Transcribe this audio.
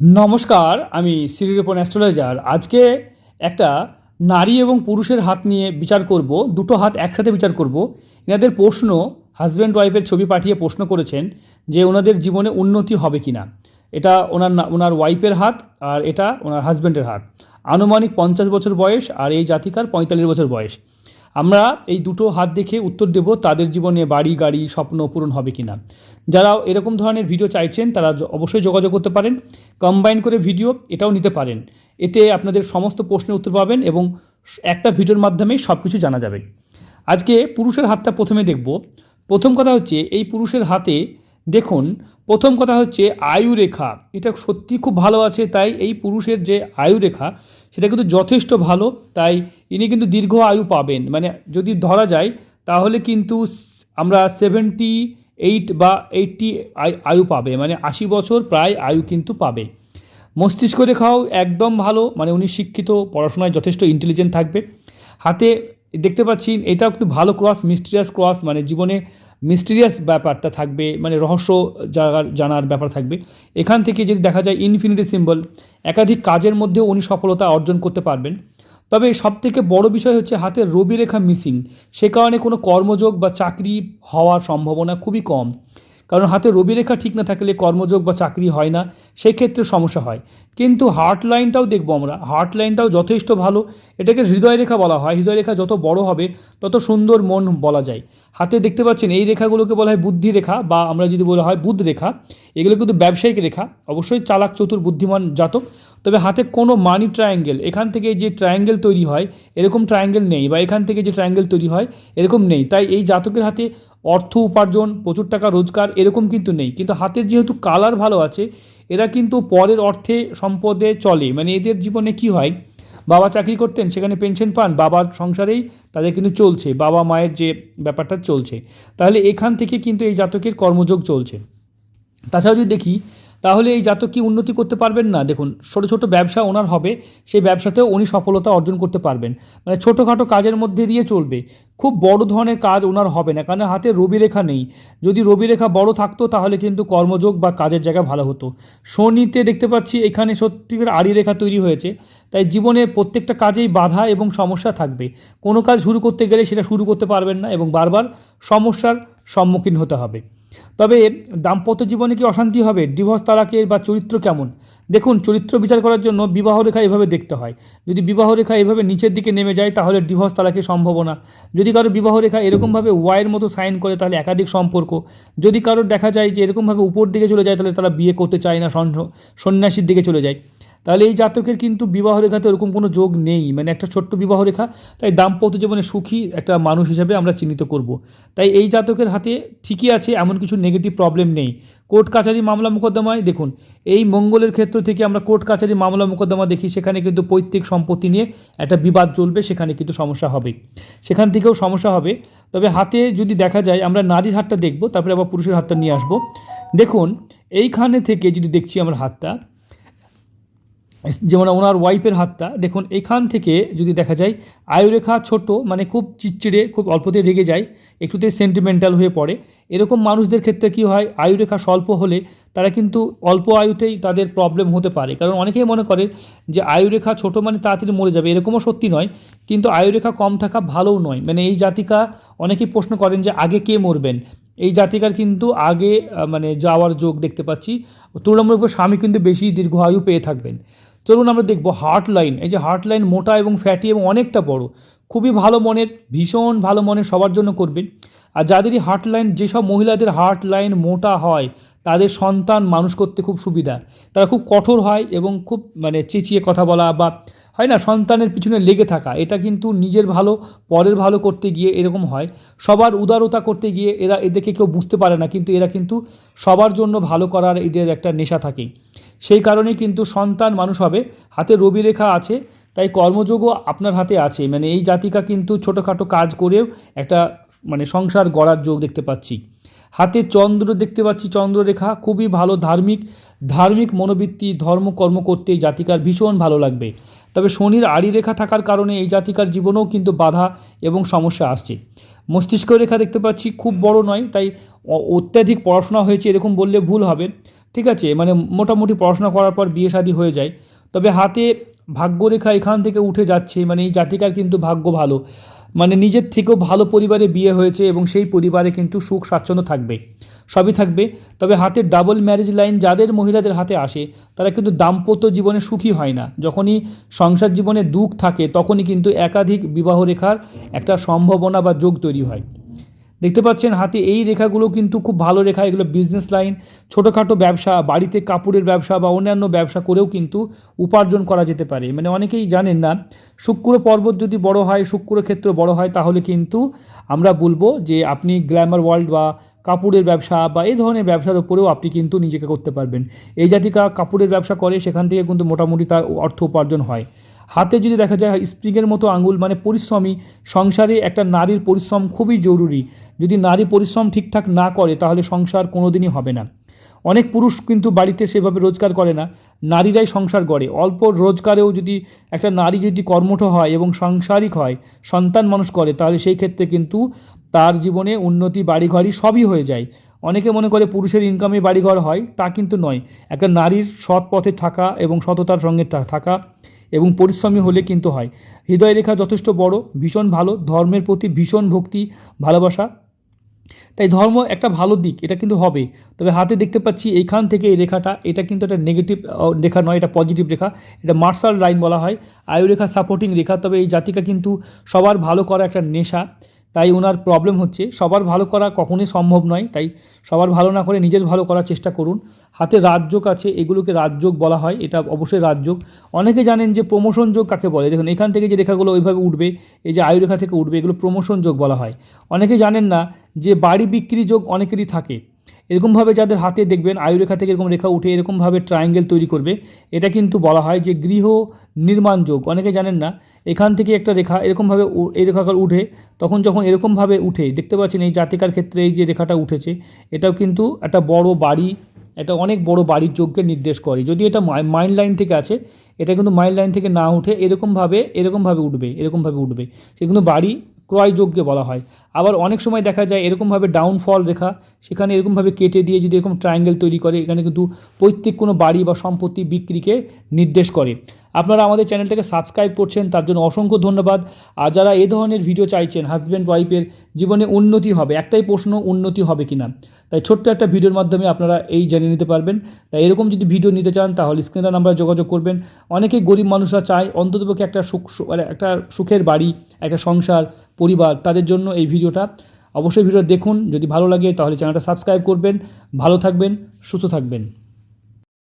নমস্কার, আমি সিরিরোপন অ্যাস্ট্রোলজার। আজকে একটা নারী এবং পুরুষের হাত নিয়ে বিচার করব, দুটো হাত একসাথে বিচার করব। এনাদের প্রশ্ন হাজব্যান্ড ওয়াইফের ছবি পাঠিয়ে প্রশ্ন করেছেন যে ওনাদের জীবনে উন্নতি হবে কি না এটা ওনার ওনার ওয়াইফের হাত আর এটা ওনার হাজব্যান্ডের হাত। আনুমানিক পঞ্চাশ বছর বয়স আর এই জাতিকার পঁয়তাল্লিশ বছর বয়স। আমরা এই দুটো হাত দেখে উত্তর দেব তাদের জীবনে বাড়ি, গাড়ি, স্বপ্ন পূরণ হবে কি না যারা এরকম ধরনের ভিডিও চাইছেন, তারা অবশ্যই যোগাযোগ করতে পারেন। কম্বাইন করে ভিডিও এটাও নিতে পারেন। এতে আপনাদের সমস্ত প্রশ্নের উত্তর পাবেন এবং একটা ভিডিওর মাধ্যমেই সব কিছু জানা যাবে। আজকে পুরুষের হাতটা প্রথমে দেখব। প্রথম কথা হচ্ছে, এই পুরুষের হাতে দেখুন, প্রথম কথা হচ্ছে আয়ু রেখা এটা সত্যি খুব ভালো আছে, তাই এই পুরুষের যে আয়ু রেখা সেটা কিন্তু যথেষ্ট ভালো। তাই ইনি কিন্তু দীর্ঘ আয়ু পাবেন। মানে যদি ধরা যায়, তাহলে কিন্তু আমরা সেভেন্টি এইট বা এইটটি আয়ু পাবে। মানে আশি বছর প্রায় আয়ু কিন্তু পাবে। মস্তিষ্ক রেখাও একদম ভালো। মানে উনি শিক্ষিত, পড়াশোনায় যথেষ্ট ইন্টেলিজেন্ট থাকবে। হাতে দেখতে পাচ্ছি এটাও একটু ভালো ক্রস মিস্টিরিয়াস ক্রস মানে জীবনে মিস্টিরিয়াস ব্যাপারটা থাকবে মানে রহস্য জানার ব্যাপার থাকবে। এখান থেকে যদি দেখা যায় ইনফিনিটি সিম্বল, একাধিক কাজের মধ্যেও উনি সফলতা অর্জন করতে পারবেন। তবে সব থেকে বড় বিষয় হচ্ছে হাতের রবি রেখা মিসিং, সে কারণে কোনো কর্মযোগ বা চাকরি হওয়ার সম্ভাবনা খুবই কম। কারণ হাতে রবি রেখা ঠিক না থাকলে কর্মযোগ বা চাকরি হয় না, সেই ক্ষেত্রে সমস্যা হয়। কিন্তু হার্ট লাইনটাও দেখব আমরা। হার্ট লাইনটাও যথেষ্ট ভালো। এটাকে হৃদয় রেখা বলা হয়। হৃদয় রেখা যত বড় হবে, তত সুন্দর মন বলা যায়। হাতে দেখতে পাচ্ছেন, এই রেখাগুলোকে বলা হয় বুদ্ধি রেখা বা আমরা যদি বলা হয় বুধ রেখা। এগুলো কিন্তু ব্যবসায়িক রেখা। অবশ্যই চালাক, চতুর, বুদ্ধিমান জাতক। তবে হাতে কোনো মানি ট্রায়াঙ্গেল এখান থেকে যে ট্রায়াঙ্গেল তৈরি হয়, এরকম ট্রায়াঙ্গেল নেই বা এখান থেকে যে ট্রায়াঙ্গেল তৈরি হয়, এরকম নেই। তাই এই জাতকের হাতে অর্থ উপার্জন, প্রচুর টাকা রোজগার, এরকম কিন্তু নেই। কিন্তু হাতের যেহেতু কালার ভালো আছে, এরা কিন্তু পরের অর্থে সম্পদে চলে। মানে এদের জীবনে কি হয়, বাবা চাকরি করতেন, সেখানে পেনশন পান, বাবার সংসারেই তাদের কিন্তু চলছে, বাবা মায়ের যে ব্যাপারটা চলছে। তাহলে এখান থেকে কিন্তু এই জাতকের কর্মযোগ চলছে। তাছাড়াও যদি দেখি তাহলে এই জাতক কি উন্নতি করতে পারবেন না? দেখুন, ছোটো ছোটো ব্যবসা ওনার হবে, সেই ব্যবসাতেও উনি সফলতা অর্জন করতে পারবেন। মানে ছোটোখাটো কাজের মধ্যে দিয়ে চলবে। খুব বড় ধরনের কাজ ওনার হবে না কারণ হাতে রবি রেখা নেই। যদি রবি রেখা বড় থাকতো, তাহলে কিন্তু কর্মযোগ বা কাজের জায়গা ভালো হতো। শনিতে দেখতে পাচ্ছি, এখানে সত্যিকার আড়ি রেখা তৈরি হয়েছে। তাই জীবনে প্রত্যেকটা কাজেই বাধা এবং সমস্যা থাকবে। কোনো কাজ শুরু করতে গেলে সেটা শুরু করতে পারবেন না এবং বারবার সমস্যার সম্মুখীন হতে হবে। তবে দাম্পত্য জীবনে কি অশান্তি হবে? ডিভোর্স, তালাকের বা চরিত্র কেমন? দেখুন, চরিত্র বিচার করার জন্য বিবাহ রেখা এভাবে দেখতে হয়। যদি বিবাহ রেখা এভাবে নিচের দিকে নেমে যায়, তাহলে ডিভোর্স, তালাকের সম্ভাবনা। যদি কারও বিবাহ রেখা এরকমভাবে ওয়াইয়ের মতো সাইন করে, তাহলে একাধিক সম্পর্ক। যদি কারোর দেখা যায় যে এরকমভাবে উপর দিকে চলে যায়, তাহলে তারা বিয়ে করতে চায় না সন্ন্যাসীর দিকে চলে যায়। তাহলে এই জাতকের কিন্তু বিবাহ রেখাতে ওরকম কোনো যোগ নেই। মানে একটা ছোট্ট বিবাহ রেখা, তাই দাম্পত্য জীবনে সুখী একটা মানুষ হিসেবে আমরা চিহ্নিত করব। তাই এই জাতকের হাতে ঠিকই আছে, এমন কিছু নেগেটিভ প্রবলেম নেই। কোর্ট কাছারি মামলা মোকদ্দমায় দেখুন, এই মঙ্গলের ক্ষেত্র থেকে আমরা কোর্ট কাছারি মামলা মোকদ্দমা দেখি, সেখানে কিন্তু পৈতৃক সম্পত্তি নিয়ে একটা বিবাদ চলবে, সেখানে কিন্তু সমস্যা হবে। সেখান থেকেও সমস্যা হবে। তবে হাতে যদি দেখা যায়, আমরা নারীর হাতটা দেখব, তারপরে আবার পুরুষের হাতটা নিয়ে আসব। দেখুন, এইখানে থেকে যদি দেখছি আমার হাতটা যেমন ওনার ওয়াইফের হাতটা, দেখুন এখান থেকে যদি দেখা যায়, আয়ুরেখা ছোট মানে খুব চিড়চিড়ে, খুব অল্পতে রেগে যায়, একটুতে সেন্টিমেন্টাল হয়ে পড়ে। এরকম মানুষদের ক্ষেত্রে কি হয়, আয়ুরেখা স্বল্প হলে তারা কিন্তু অল্প আয়ুতেই তাদের প্রবলেম হতে পারে। কারণ অনেকেই মনে করে যে আয়ুরেখা ছোট মানে তাড়াতাড়ি মরে যাবে, এরকমও সত্যি নয়। কিন্তু আয়ুরেখা কম থাকা ভালোও নয়। মানে এই জাতিকা, অনেকেই প্রশ্ন করেন যে আগে কে মরবেন? এই জাতিকার কিন্তু আগে মানে যাওয়ার যোগ দেখতে পাচ্ছি। তুলনামূলক স্বামী কিন্তু বেশি দীর্ঘ আয়ু পেয়ে থাকবেন। চলুন আমরা দেখব হার্ট লাইন এই যে হার্ট লাইন মোটা এবং ফ্যাটি এবং অনেকটা বড়। খুবই ভালো মনের, ভীষণ ভালো মনের সবার জন্য করবেন আর যাদেরই হার্ট লাইন যেসব মহিলাদের হার্ট লাইন মোটা হয়, তাদের সন্তান মানুষ করতে খুব সুবিধা। তারা খুব কঠোর হয় এবং খুব মানে চেঁচিয়ে কথা বলা বা হয় না, সন্তানের পিছনে লেগে থাকা। এটা কিন্তু নিজের ভালো, পরের ভালো করতে গিয়ে এরকম হয়। সবার উদারতা করতে গিয়ে এরা এদেরকে কেউ বুঝতে পারে না, কিন্তু এরা কিন্তু সবার জন্য ভালো করার এদের একটা নেশা থাকেই। সেই কারণেই কিন্তু সন্তান মানুষ হবে। হাতে রবি রেখা আছে, তাই কর্মযোগও আপনার হাতে আছে। মানে এই জাতিকা কিন্তু ছোটোখাটো কাজ করেও একটা মানে সংসার গড়ার যোগ দেখতে পাচ্ছি। হাতে চন্দ্র দেখতে পাচ্ছি, চন্দ্ররেখা খুবই ভালো ধার্মিক ধার্মিক মনোবৃত্তি ধর্মকর্ম করতে এই জাতিকার ভীষণ ভালো লাগবে। তবে শনির আড়ি রেখা থাকার কারণে এই জাতিকার জীবনেও কিন্তু বাধা এবং সমস্যা আসছে। মস্তিষ্ক রেখা দেখতে পাচ্ছি, খুব বড় নয়, তাই অত্যাধিক পড়াশোনা হয়েছে এরকম বললে ভুল হবে। ঠিক আছে? মানে মোটামুটি পড়াশোনা করার পর বিয়ে শাদী হয়ে যায়। তবে হাতে ভাগ্যরেখা এখান থেকে উঠে যাচ্ছে মানে এই জাতিকার কিন্তু ভাগ্য ভালো। মানে নিজের থেকেও ভালো পরিবারে বিয়ে হয়েছে এবং সেই পরিবারে কিন্তু সুখ, স্বাচ্ছন্দ্য থাকবে। সবই থাকবে। তবে হাতে ডাবল ম্যারেজ লাইন যাদের মহিলাদের হাতে আসে, তারা কিন্তু দাম্পত্য জীবনে সুখী হয় না। যখনই সংসার জীবনে দুঃখ থাকে, তখনই কিন্তু একাধিক বিবাহ রেখার একটা সম্ভাবনা বা যোগ তৈরি হয়। দেখতে পাচ্ছেন হাতে এই রেখাগুলো কিন্তু খুব ভালো রেখা, এগুলো বিজনেস লাইন ছোটোখাটো ব্যবসা, বাড়িতে কাপড়ের ব্যবসা বা অন্যান্য ব্যবসা করেও কিন্তু উপার্জন করা যেতে পারে। মানে অনেকেই জানেন না, শুক্র পর্বত যদি বড় হয়, শুক্র ক্ষেত্র বড় হয়, তাহলে কিন্তু আমরা বলব যে আপনি গ্ল্যামার ওয়ার্ল্ড বা কাপড়ের ব্যবসা বা এই ধরনের ব্যবসার উপরেও আপনি কিন্তু নিজেকে করতে পারবেন। এই জাতিকা কাপড়ের ব্যবসা করে, সেখান থেকে কিন্তু মোটামুটি তার অর্থ উপার্জন হয়। হাতে যদি দেখা যায় স্প্রিংয়ের মতো আঙুল মানে পরিশ্রমী, সংসারে একটা নারীর পরিশ্রম খুবই জরুরি। যদি নারী পরিশ্রম ঠিকঠাক না করে, তাহলে সংসার কোনোদিনই হবে না। অনেক পুরুষ কিন্তু বাড়িতে সেভাবে রোজগার করে না, নারীরাই সংসার গড়ে। অল্প রোজগারেও যদি একটা নারী যদি কর্মঠ হয় এবং সাংসারিক হয়, সন্তান মানুষ করে, তাহলে সেই ক্ষেত্রে কিন্তু তার জীবনে উন্নতি, বাড়িঘরই সবই হয়ে যায়। অনেকে মনে করে পুরুষের ইনকামে বাড়িঘর হয়, তা কিন্তু নয়। একটা নারীর সৎ পথে থাকা এবং সততার সঙ্গে থাকা এবং পরিশ্রমী হলে কিন্তু হয়। হৃদয় রেখা যথেষ্ট বড়, ভীষণ ভালো, ধর্মের প্রতি ভীষণ ভক্তি, ভালোবাসা। তাই ধর্ম একটা ভালো দিক, এটা কিন্তু হবে। তবে হাতে দেখতে পাচ্ছি এখান থেকে এই রেখাটা, এটা কিন্তু একটা নেগেটিভ রেখা নয়, এটা পজিটিভ রেখা। এটা মার্শাল লাইন বলা হয়। আয়ুরেখা সাপোর্টিং রেখা, তবে এই জাতিকা কিন্তু সবার ভালো করা একটা নেশা। তাই ওনার প্রবলেম হচ্ছে, সবার ভালো করা কখনোই সম্ভব নয়, তাই সবার ভালো না করে নিজের ভালো করার চেষ্টা করুন। হাতে রাজযোগ আছে, এগুলোকে রাজযোগ বলা হয়, এটা অবশ্যই রাজযোগ। অনেকে জানেন যে প্রমোশন যোগ কাকে বলে? দেখুন, এখান থেকে যে রেখাগুলো ওইভাবে উঠবে, এই যে আয়ুরেখা থেকে উঠবে, এগুলো প্রমোশন যোগ বলা হয়। অনেকে জানেন না যে বাড়ি বিক্রি যোগ অনেকেরই থাকে। এরকমভাবে যাদের হাতে দেখবেন, আয়ুরেখা থেকে এরকম রেখা উঠে এরকমভাবে ট্রায়াঙ্গেল তৈরি করবে, এটা কিন্তু বলা হয় যে গৃহ নির্মাণ যোগ। অনেকে জানেন না, এখান থেকে একটা রেখা এরকমভাবে এই রেখা উঠে, তখন যখন এরকমভাবে উঠে, দেখতে পাচ্ছেন এই জাতিকার ক্ষেত্রে এই যে রেখাটা উঠেছে, এটাও কিন্তু একটা বড় বাড়ি, এটা অনেক বড় বাড়ির যোগকে নির্দেশ করে। যদি এটা মাইন্ড লাইন থেকে আছে, এটা কিন্তু মাইন্ড লাইন থেকে না উঠে এরকমভাবে এরকমভাবে উঠবে এরকমভাবে উঠবে। সে কিন্তু বাড়ি ক্রয়যোগ্য বলা হয়। আবার অনেক সময় দেখা যায় এরকমভাবে ডাউনফল রেখা, সেখানে এরকমভাবে কেটে দিয়ে যদি এরকম ট্রায়াঙ্গেল তৈরি করে, এখানে কিন্তু প্রত্যেক কোনো বাড়ি বা সম্পত্তি বিক্রিকে নির্দেশ করে। আপনারা আমাদের চ্যানেলটাকে সাবস্ক্রাইব করছেন, তার জন্য অসংখ্য ধন্যবাদ। আর যারা এ ধরনের ভিডিও চাইছেন হাজব্যান্ড ওয়াইফের জীবনে উন্নতি হবে, একটাই প্রশ্ন, উন্নতি হবে কি না তাই ছোট্ট একটা ভিডিওর মাধ্যমে আপনারা এই জেনে নিতে পারবেন। তাই এরকম যদি ভিডিও নিতে চান, তাহলে স্ক্রিনে নাম্বার যোগাযোগ করবেন। অনেকেই গরিব মানুষরা চায় অন্ততপক্ষে একটা সুখ মানে একটা সুখের বাড়ি, একটা সংসার, পরিবার, তাদের জন্য এই ভিডিওটা। অবশ্যই ভিডিও দেখুন, যদি ভালো লাগে, তাহলে চ্যানেলটা সাবস্ক্রাইব করবেন। ভালো থাকবেন, সুস্থ থাকবেন।